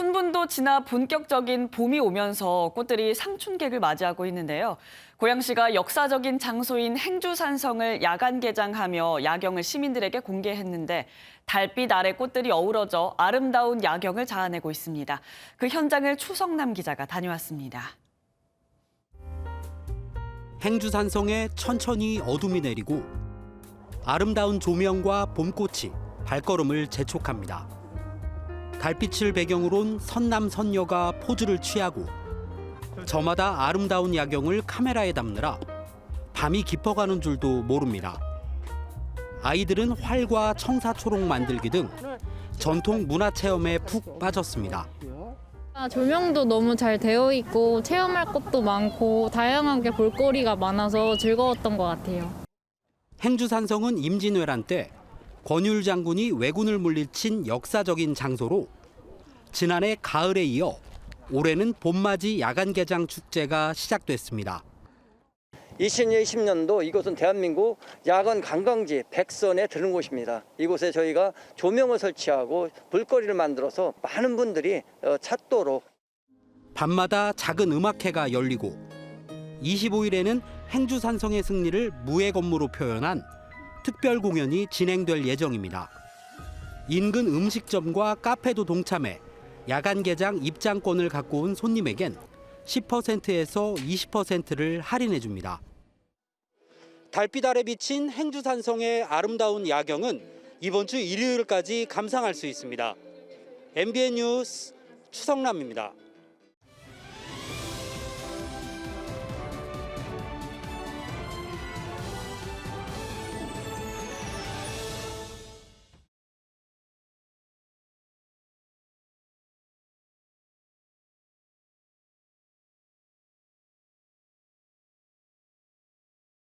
춘분도 지나 본격적인 봄이 오면서 꽃들이 상춘객을 맞이하고 있는데요. 고양시가 역사적인 장소인 행주산성을 야간 개장하며 야경을 시민들에게 공개했는데 달빛 아래 꽃들이 어우러져 아름다운 야경을 자아내고 있습니다. 그 현장을 추성남 기자가 다녀왔습니다. 행주산성에 천천히 어둠이 내리고 아름다운 조명과 봄꽃이 발걸음을 재촉합니다. 달빛을 배경으론 선남 선녀가 포즈를 취하고 저마다 아름다운 야경을 카메라에 담느라 밤이 깊어가는 줄도 모릅니다. 아이들은 활과 청사초록 만들기 등 전통 문화 체험에 푹 빠졌습니다. 아, 조명도 너무 잘 되어 있고 체험할 것도 많고 다양하게 볼거리가 많아서 즐거웠던 것 같아요. 행주산성은 임진왜란 때 권율 장군이 왜군을 물리친 역사적인 장소로 지난해 가을에 이어 올해는 봄맞이 야간 개장 축제가 시작됐습니다. 2020년도 이곳은 대한민국 야간 관광지 백선에 드는 곳입니다. 이곳에 저희가 조명을 설치하고 볼거리를 만들어서 많은 분들이 어, 찾도록 밤마다 작은 음악회가 열리고 25일에는 행주산성의 승리를 무의 건무로 표현한 특별 공연이 진행될 예정입니다. 인근 음식점과 카페도 동참해 야간 개장 입장권을 갖고 온 손님에겐 10%에서 20%를 할인해 줍니다. 달빛 아래 비친 행주산성의 아름다운 야경은 이번 주 일요일까지 감상할 수 있습니다. MBN 뉴스 추성남입니다.